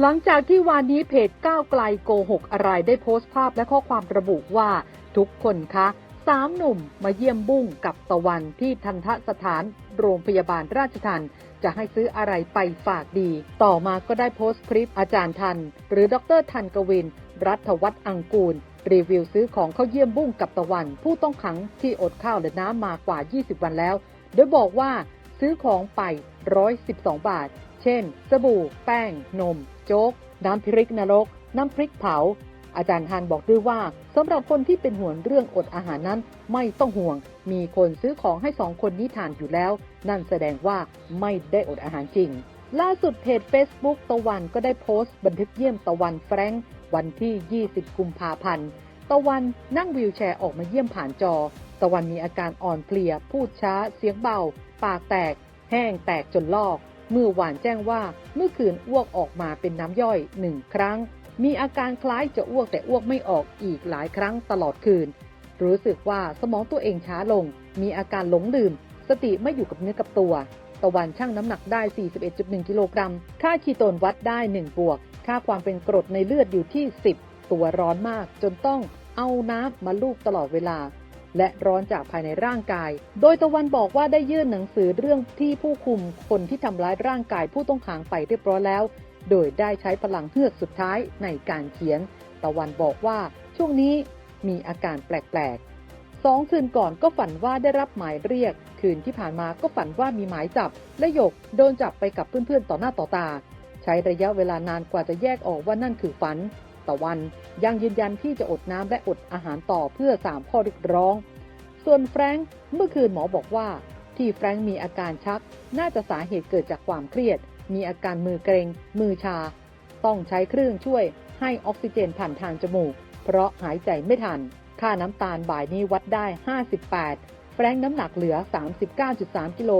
หลังจากที่วานนี้เพจก้าวไกลโกหกอะไรได้โพสต์ภาพและข้อความระบุว่า ทุกคนคะสามหนุ่มมาเยี่ยมบุ้งกับตะวันที่ทันทสถานโรงพยาบาลราชทันจะให้ซื้ออะไรไปฝากดี ต่อมาก็ได้โพสต์คลิปอาจารย์ทัน หรือดรทันกวิน รัฐวัฒน์อังกูล รีวิวซื้อของเข้าเยี่ยมบุ้งกับตะวัน ผู้ต้องขังที่อดข้าวและน้ำมากว่า 20 วันแล้ว โดยบอกว่าซื้อของไป 112 บาท เช่น สบู่ แป้ง นมโจ๊ก น้ำพริกนรก น้ำพริกเผา อาจารย์ฮันบอกด้วยว่าสำหรับคนที่เป็นห่วงเรื่องอดอาหารนั้นไม่ต้องห่วง มีคนซื้อของให้สองคนนี้ทานอยู่แล้ว นั่นแสดงว่าไม่ได้อดอาหารจริง ล่าสุดเพจ Facebook ตะวันก็ได้โพสต์บันทึกเยี่ยมตะวันแฟรงค์วันที่ 20 กุมภาพันธ์ ตะวันนั่งวีลแชร์ออกมาเยี่ยมผ่านจอ ตะวันมีอาการอ่อนเพลีย พูดช้า เสียงเบา ปากแตก แห้งแตกจนลอก เมื่อวานแจ้งว่าเมื่อคืนอ้วกออกมาเป็นน้ำย่อยหนึ่งครั้ง มีอาการคล้ายจะอ้วกแต่อ้วกไม่ออกอีกหลายครั้งตลอดคืน รู้สึกว่าสมองตัวเองช้าลง มีอาการหลงลืม สติไม่อยู่กับเนื้อกับตัว ตะวันชั่งน้ำหนักได้ 41.1 กิโลกรัม ค่าคีโตนวัดได้ 1 บวก ค่าความเป็นกรดในเลือดอยู่ที่ 10 ตัวร้อนมากจนต้องเอาน้ำมาลูบตลอดเวลา และร้อนจากภายในร่างกาย โดยตะวันบอกว่าได้ยื่นหนังสือเรื่องที่ผู้คุมคนที่ทำร้ายร่างกายผู้ต้องขังไปเรียบร้อยแล้ว โดยได้ใช้พลังเฮือกสุดท้ายในการเขียน ตะวันบอกว่าช่วงนี้มีอาการแปลกๆสองคืนก่อนก็ฝันว่าได้รับหมายเรียก คืนที่ผ่านมาก็ฝันว่ามีหมายจับ และหยกโดนจับไปกับเพื่อนๆต่อหน้าต่อตา ใช้ระยะเวลานานกว่าจะแยกออกว่านั่นคือฝัน ตะวัน ยังยืนยันที่จะอดน้ำและอดอาหารต่อเพื่อสามข้อเรียกร้อง ส่วนแฟรงค์เมื่อคืนหมอบอกว่า ที่แฟรงค์มีอาการชัก น่าจะสาเหตุเกิดจากความเครียด มีอาการมือเกร็ง มือชา ต้องใช้เครื่องช่วยให้ออกซิเจนผ่านทางจมูก เพราะหายใจไม่ทัน ค่าน้ำตาลบ่ายนี้วัดได้ 58 แฟรงค์น้ำหนักเหลือ 39.3 กิโล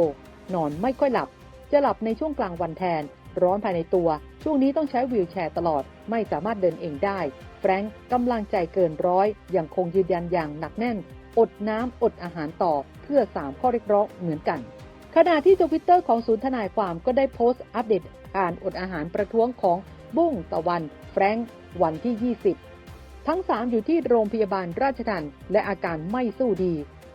นอนไม่ค่อยหลับ จะหลับในช่วงกลางวันแทน ร้อนภายในตัว ช่วงนี้ต้องใช้วีลแชร์ตลอด ไม่สามารถเดินเองได้ แฟรงค์กำลังใจเกินร้อย ยังคงยืนยันอย่างหนักแน่น อดน้ำอดอาหารต่อเพื่อ 3 ข้อเรียกร้องเหมือนกัน ขณะที่ทวิตเตอร์ของศูนย์ทนายความก็ได้โพสต์อัปเดตการอดอาหารประท้วงของบุ้งตะวัน แฟรงค์วันที่ 20 ทั้ง 3 อยู่ที่โรงพยาบาลราชทันและอาการไม่สู้ดี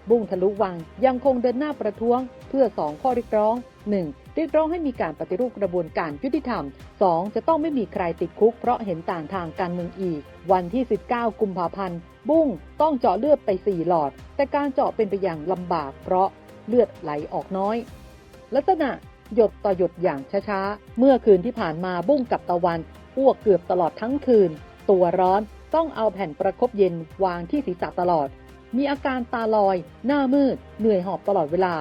บุ้งทะลุวังยังคงเดินหน้าประท้วงเพื่อ 2 ข้อเรียกร้อง 1. เรียกร้องให้มีการปฏิรูปกระบวนการยุติธรรม 2. จะต้องไม่มีใครติดคุกเพราะเห็นต่างทางการเมืองอีก วันที่ 19 กุมภาพันธ์ บุ้งต้องเจาะเลือดไป 4 หลอด แต่การเจาะเป็นไปอย่างลำบากเพราะเลือดไหลออกน้อย ลักษณะหยดต่อหยดอย่างช้าๆ เมื่อคืนที่ผ่านมาบุ้งกับตะวันอ้วกเกือบตลอดทั้งคืน ตัวร้อนต้องเอาแผ่นประคบเย็นวางที่ศีรษะตลอด มีอาการตาลอย หน้ามืด เหนื่อยหอบตลอดเวลา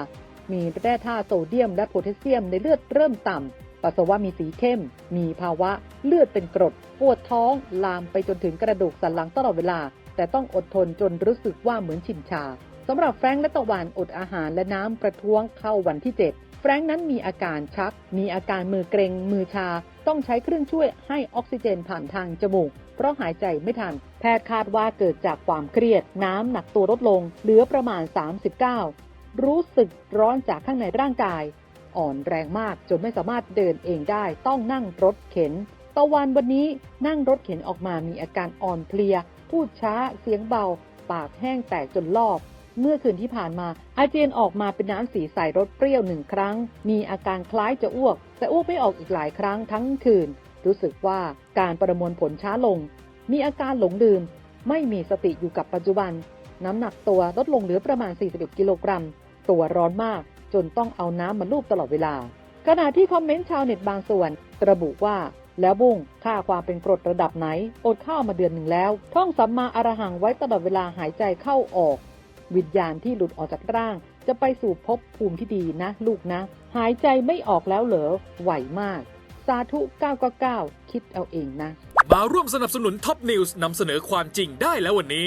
มีแร่ธาตุโซเดียมและโพแทสเซียมในเลือดเริ่มต่ำ ปัสสาวะมีสีเข้ม มีภาวะเลือดเป็นกรด ปวดท้อง ลามไปจนถึงกระดูกสันหลังตลอดเวลา แต่ต้องอดทนจนรู้สึกว่าเหมือนชินชาสำหรับแฟรงค์และตะวันอดอาหารและน้ำประท้วงเข้าวันที่ 7 แฟรงค์นั้นมีอาการชัก มีอาการมือเกรงมือชา ต้องใช้เครื่องช่วยให้ออกซิเจนผ่านทางจมูก เพราะหายใจไม่ทัน แพทย์คาดว่าเกิดจากความเครียด น้ำหนักตัวลดลง เหลือประมาณ 39 รู้สึกร้อนจากข้างในร่างกาย อ่อนแรงมากจนไม่สามารถเดินเองได้ ต้องนั่งรถเข็น ตะวันวันนี้นั่งรถเข็นออกมามีอาการอ่อนเพลีย พูดช้า เสียงเบา ปากแห้งแตกจนลอกเมื่อคืนที่ผ่านมาอาเจียนออกมาเป็นน้ำสีใสรสเปรี้ยวหนึ่งครั้ง มีอาการคล้ายจะอ้วก แต่อ้วกไม่ออกอีกหลายครั้งทั้งคืน รู้สึกว่าการประมวลผลช้าลง มีอาการหลงลืม ไม่มีสติอยู่กับปัจจุบัน น้ำหนักตัวลดลงเหลือประมาณ 41 กิโลกรัม ตัวร้อนมาก จนต้องเอาน้ำมาลูบตลอดเวลา ขณะที่คอมเมนต์ชาวเน็ตบางส่วน ระบุว่าแล้วบุ้งค่าความเป็นกรดระดับไหน อดข้าวมาเดือนหนึ่งแล้ว ท่องสัมมาอรหังไว้ตลอดเวลาหายใจเข้าออก วิญญาณที่หลุดออกจากร่าง จะไปสู่ภพภูมิที่ดีนะ ลูกนะ หายใจไม่ออกแล้วเหรอไหวมาก สาธุ999คิดเอาเองนะ มาร่วมสนับสนุนท็อปนิวส์นำเสนอความจริงได้แล้ววันนี้